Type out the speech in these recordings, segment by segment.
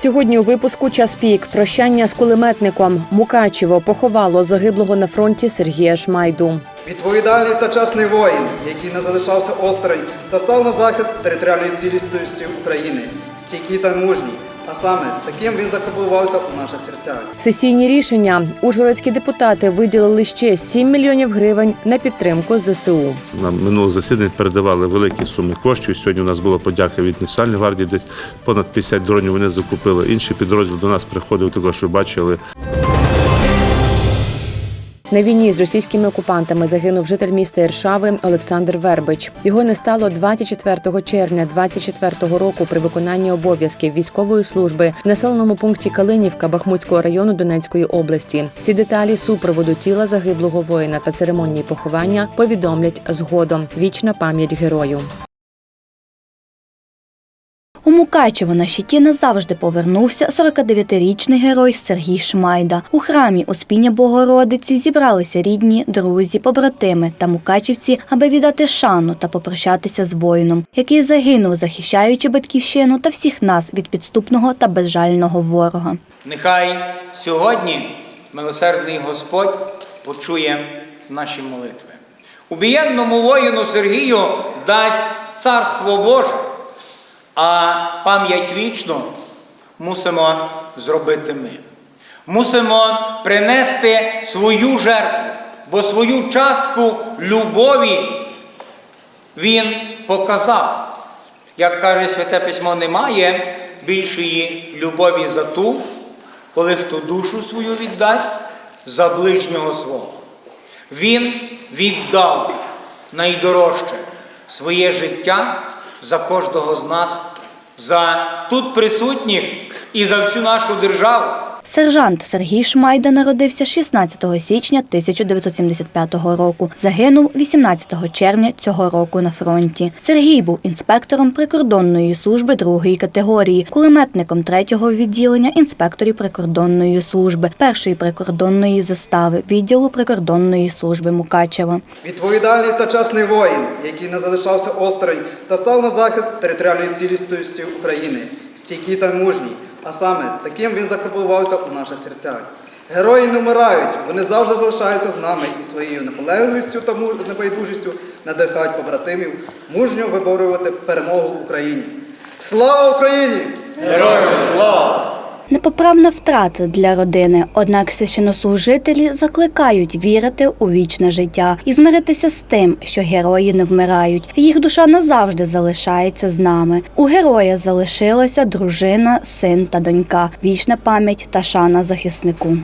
Сьогодні у випуску час пік прощання з кулеметником Мукачево поховало загиблого на фронті Сергія Шмайду. Відповідальний та чесний воїн, який не залишався осторонь та став на захист територіальної цілісності України, стійкий та мужній. А саме таким він закупувався у наших серцях. Сесійні рішення ужгородські депутати виділили ще 7 мільйонів гривень на підтримку ЗСУ. На минулих засіданнях передавали великі суми коштів. Сьогодні у нас була подяка від Національної гвардії, десь понад 50 дронів вони закупили. Інший підрозділ до нас приходив, також ви бачили. На війні з російськими окупантами загинув житель міста Іршави Олександр Вербич. Його не стало 24 червня 24 року при виконанні обов'язків військової служби в населеному пункті Калинівка Бахмутського району Донецької області. Всі деталі супроводу тіла загиблого воїна та церемонії поховання повідомлять згодом. Вічна пам'ять герою. У Мукачево на щиті назавжди повернувся 49-річний герой Сергій Шмайда. У храмі Успіння Богородиці зібралися рідні, друзі, побратими та мукачівці, аби віддати шану та попрощатися з воїном, який загинув, захищаючи батьківщину та всіх нас від підступного та безжального ворога. Нехай сьогодні милосердний Господь почує наші молитви. Убієнному воїну Сергію дасть царство Боже, а пам'ять вічну мусимо зробити ми. Мусимо принести свою жертву, бо свою частку любові він показав. Як каже Святе Письмо, немає більшої любові за ту, коли хто душу свою віддасть за ближнього свого. Він віддав найдорожче своє життя за кожного з нас, за тут присутніх і за всю нашу державу. Сержант Сергій Шмайда народився 16 січня 1975 року. Загинув 18 червня цього року на фронті. Сергій був інспектором прикордонної служби другої категорії, кулеметником третього відділення інспекторів прикордонної служби, першої прикордонної застави відділу прикордонної служби Мукачева. Відповідальний та чесний воїн, який не залишався осторонь та став на захист територіальної цілісності України, стійкий та мужній. А саме таким він закарбувався у наших серцях. Герої не вмирають, вони завжди залишаються з нами і своєю наполегливістю та небайдужістю надихають побратимів мужньо виборювати перемогу Україні. Слава Україні! Непоправна втрата для родини, однак священнослужителі закликають вірити у вічне життя і змиритися з тим, що герої не вмирають. Їх душа назавжди залишається з нами. У героя залишилася дружина, син та донька. Вічна пам'ять та шана захиснику.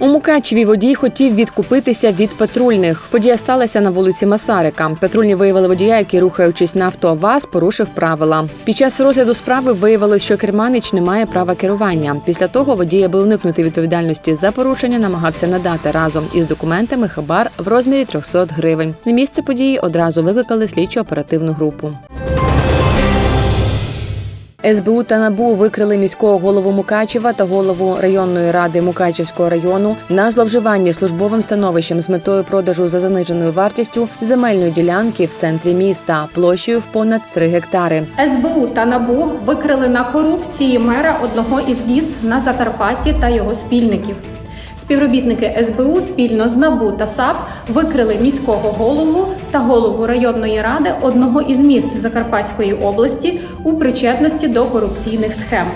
У Мукачеві водій хотів відкупитися від патрульних. Подія сталася на вулиці Масарика. Патрульні виявили водія, який, рухаючись на авто ВАЗ, порушив правила. Під час розгляду справи виявилось, що керманич не має права керування. Після того водій, аби уникнути відповідальності за порушення, намагався надати разом із документами хабар в розмірі 300 гривень. На місце події одразу викликали слідчо оперативну групу. СБУ та НАБУ викрили міського голову Мукачева та голову районної ради Мукачевського району на зловживанні службовим становищем з метою продажу за заниженою вартістю земельної ділянки в центрі міста площею в понад 3 гектари. СБУ та НАБУ викрили на корупції мера одного із міст на Закарпатті та його спільників. Співробітники СБУ спільно з НАБУ та САП викрили міського голову та голову районної ради одного із міст Закарпатської області у причетності до корупційних схем.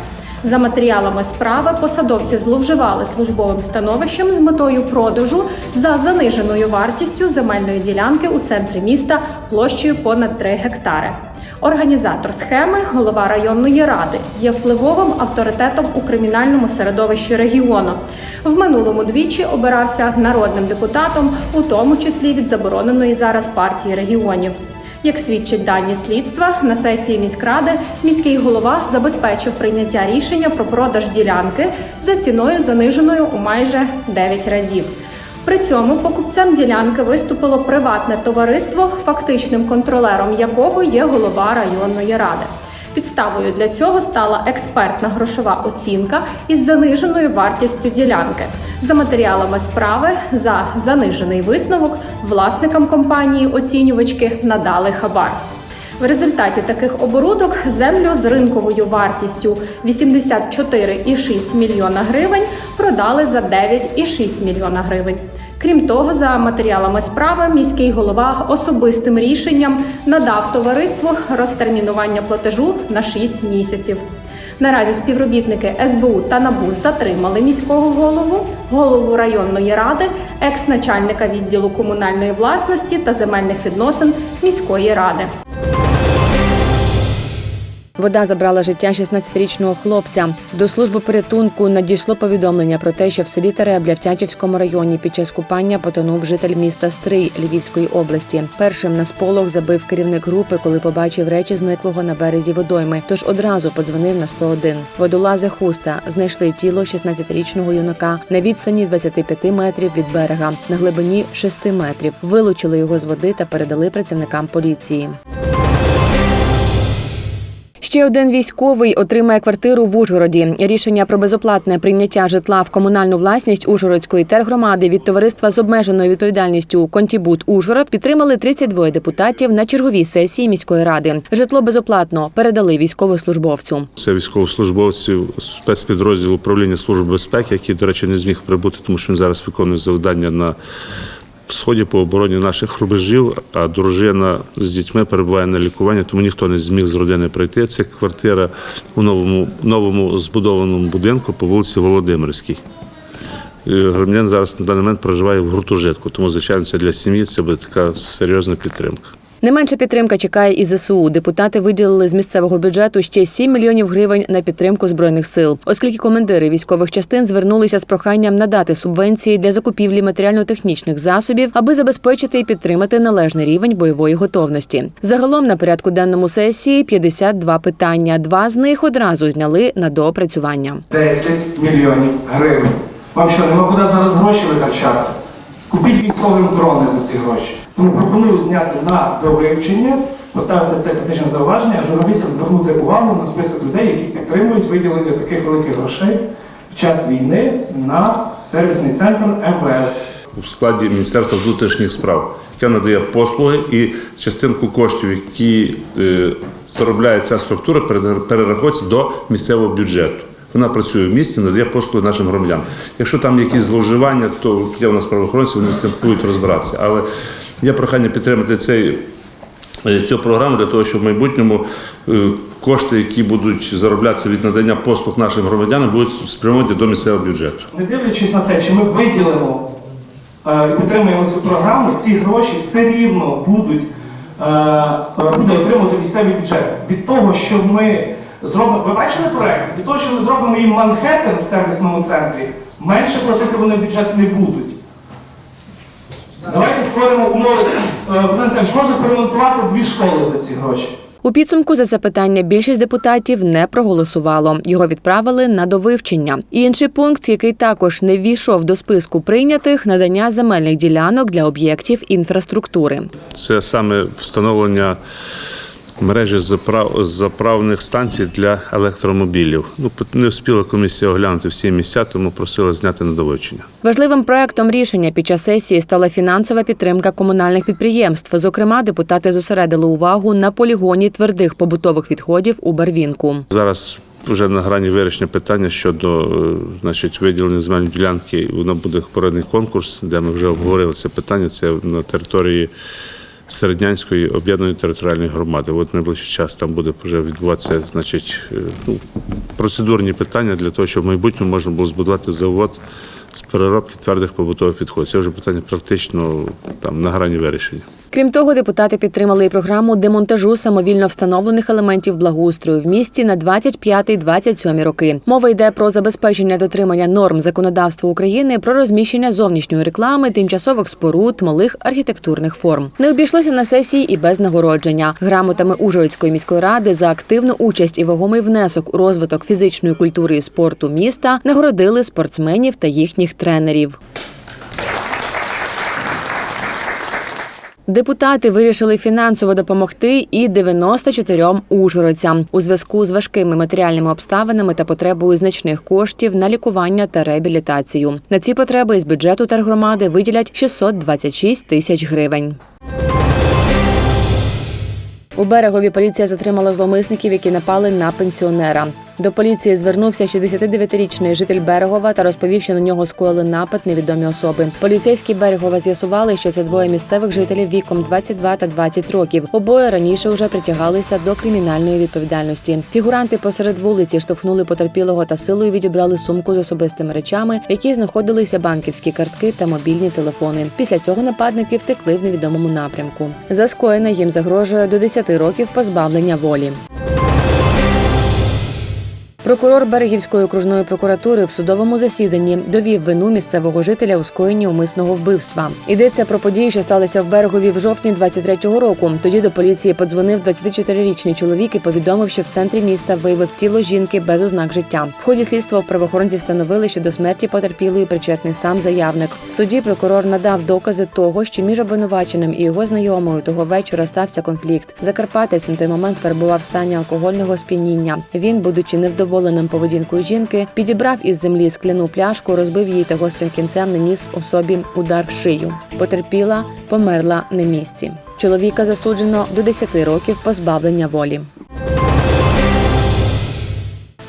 За матеріалами справи посадовці зловживали службовим становищем з метою продажу за заниженою вартістю земельної ділянки у центрі міста площею понад 3 гектари. Організатор схеми, голова районної ради, є впливовим авторитетом у кримінальному середовищі регіону. В минулому двічі обирався народним депутатом, у тому числі від забороненої зараз партії регіонів. Як свідчить дані слідства, на сесії міськради міський голова забезпечив прийняття рішення про продаж ділянки за ціною заниженою у майже 9 разів. При цьому покупцем ділянки виступило приватне товариство, фактичним контролером якого є голова районної ради. Підставою для цього стала експертна грошова оцінка із заниженою вартістю ділянки. За матеріалами справи за занижений висновок власникам компанії оцінювачки надали хабар. В результаті таких оборудок землю з ринковою вартістю 84,6 мільйона гривень продали за 9,6 мільйона гривень. Крім того, за матеріалами справи міський голова особистим рішенням надав товариству розтермінування платежу на 6 місяців. Наразі співробітники СБУ та НАБУ затримали міського голову, голову районної ради, екс-начальника відділу комунальної власності та земельних відносин міської ради. Вода забрала життя 16-річного хлопця. До служби порятунку надійшло повідомлення про те, що в селі Теребля в Тячівському районі під час купання потонув житель міста Стрий Львівської області. Першим на сполох забив керівник групи, коли побачив речі зниклого на березі водойми. Тож одразу подзвонив на 101. Водолази хуста знайшли тіло 16-річного юнака на відстані 25 метрів від берега на глибині 6 метрів. Вилучили його з води та передали працівникам поліції. Ще один військовий отримає квартиру в Ужгороді. Рішення про безоплатне прийняття житла в комунальну власність Ужгородської тергромади від товариства з обмеженою відповідальністю Контібут Ужгород підтримали 32 депутатів на черговій сесії міської ради. Житло безоплатно передали військовослужбовцю. Це військовослужбовців спецпідрозділу управління служби безпеки, який, до речі, не зміг прибути, тому що він зараз виконує завдання на сході по обороні наших рубежів, а дружина з дітьми перебуває на лікуванні, тому ніхто не зміг з родини прийти. Це квартира у новому, новому збудованому будинку по вулиці Володимирській. Громадян зараз на даний момент проживає в гуртожитку, тому, звичайно, це для сім'ї це буде така серйозна підтримка. Не менша підтримка чекає і ЗСУ. Депутати виділили з місцевого бюджету ще 7 мільйонів гривень на підтримку збройних сил, оскільки командири військових частин звернулися з проханням надати субвенції для закупівлі матеріально-технічних засобів, аби забезпечити і підтримати належний рівень бойової готовності. Загалом на порядку денному сесії 52 питання. Два з них одразу зняли на доопрацювання. 10 мільйонів гривень. Вам що, нема куди зараз гроші витрачати? Купіть військовим дрони за ці гроші. Тому пропоную зняти на довивчення, поставити це критичне зауваження, а журналістам звернути увагу на список людей, які підтримують виділення таких великих грошей в час війни на сервісний центр МВС. у складі Міністерства внутрішніх справ, яке надає послуги і частинку коштів, які е, заробляє ця структура, пере- перераховується до місцевого бюджету. Вона працює в місті, надає послуги нашим громадянам. Якщо там якісь зловживання, то є у нас правоохоронці, вони з цим будуть розбиратися. Але є прохання підтримати цей е, цю програму для того, щоб в майбутньому е, кошти, які будуть зароблятися від надання послуг нашим громадянам, будуть спрямовані до місцевого бюджету. Не дивлячись на те, чи ми виділимо е, і підтримуємо цю програму, ці гроші все рівно будуть буде отримувати місцевий бюджет. Від того, що ми зробимо, ви бачили проект? Від того, що ми зробимо їм Манхеттен в сервісному центрі, менше платити вони в бюджет не будуть. Давайте створимо умови. Е, Богдан Олександрович, можна перемонтувати дві школи за ці гроші. У підсумку за це питання більшість депутатів не проголосувало. Його відправили на довивчення. Інший пункт, який також не ввійшов до списку прийнятих, надання земельних ділянок для об'єктів інфраструктури. Це саме встановлення мережі заправ... заправних станцій для електромобілів. Ну, не встигла комісія оглянути всі місця, тому просила зняти на довивчення. Важливим проектом рішення під час сесії стала фінансова підтримка комунальних підприємств. Зокрема, депутати зосередили увагу на полігоні твердих побутових відходів у Барвінку. Зараз вже на грані вирішення питання щодо е, значить, виділення земельної ділянки. Воно буде порядний конкурс, де ми вже обговорили це питання. Це на території Середнянської об'єднаної територіальної громади. От найближчий час там буде вже відбуватися значить, е, ну, процедурні питання для того, щоб в майбутньому можна було збудувати завод з переробки твердих побутових відходів. Це вже питання практично там на грані вирішення. Крім того, депутати підтримали і програму демонтажу самовільно встановлених елементів благоустрою в місті на 25-27 роки. Мова йде про забезпечення дотримання норм законодавства України про розміщення зовнішньої реклами, тимчасових споруд, малих архітектурних форм. Не обійшлося на сесії і без нагородження. Грамотами Ужгородської міської ради за активну участь і вагомий внесок у розвиток фізичної культури і спорту міста нагородили спортсменів та їхніх тренерів. Депутати вирішили фінансово допомогти і 94 ужгородцям у зв'язку з важкими матеріальними обставинами та потребою значних коштів на лікування та реабілітацію. На ці потреби із бюджету тергромади виділять 626 тисяч гривень. У берегові поліція затримала зловмисників, які напали на пенсіонера. До поліції звернувся 69-річний житель Берегова та розповів, що на нього скоїли напад невідомі особи. Поліцейські Берегова з'ясували, що це двоє місцевих жителів віком 22 та 20 років. Обоє раніше вже притягалися до кримінальної відповідальності. Фігуранти посеред вулиці штовхнули потерпілого та силою відібрали сумку з особистими речами, в якій знаходилися банківські картки та мобільні телефони. Після цього нападники втекли в невідомому напрямку. За скоєне їм загрожує до 10 років позбавлення волі. Прокурор Берегівської окружної прокуратури в судовому засіданні довів вину місцевого жителя у скоєнні умисного вбивства. Йдеться про події, що сталися в берегові в жовтні 23-го року. Тоді до поліції подзвонив 24-річний чоловік і повідомив, що в центрі міста виявив тіло жінки без ознак життя. В ході слідства правоохоронці встановили, що до смерті потерпілої причетний сам заявник. В суді прокурор надав докази того, що між обвинуваченим і його знайомою того вечора стався конфлікт. Закарпатець на той момент перебував в стані алкогольного сп'яніння. Він, будучи невдоволеним поведінкою жінки, підібрав із землі скляну пляшку, розбив її та гострим кінцем наніс особі удар в шию. Потерпіла, померла на місці. Чоловіка засуджено до 10 років позбавлення волі.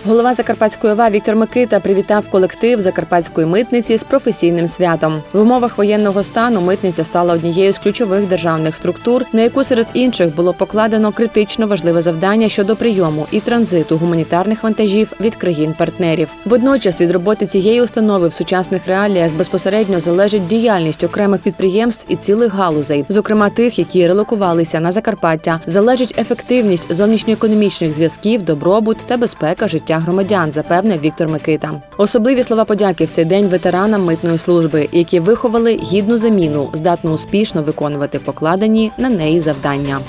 Голова Закарпатської ОВА Віктор Микита привітав колектив Закарпатської митниці з професійним святом. В умовах воєнного стану митниця стала однією з ключових державних структур, на яку серед інших було покладено критично важливе завдання щодо прийому і транзиту гуманітарних вантажів від країн-партнерів. Водночас від роботи цієї установи в сучасних реаліях безпосередньо залежить діяльність окремих підприємств і цілих галузей, зокрема тих, які релокувалися на Закарпаття, залежить ефективність зовнішньоекономічних зв'язків, добробут та безпека життя громадян, запевнив Віктор Микита. Особливі слова подяки в цей день ветеранам митної служби, які виховали гідну заміну, здатну успішно виконувати покладені на неї завдання.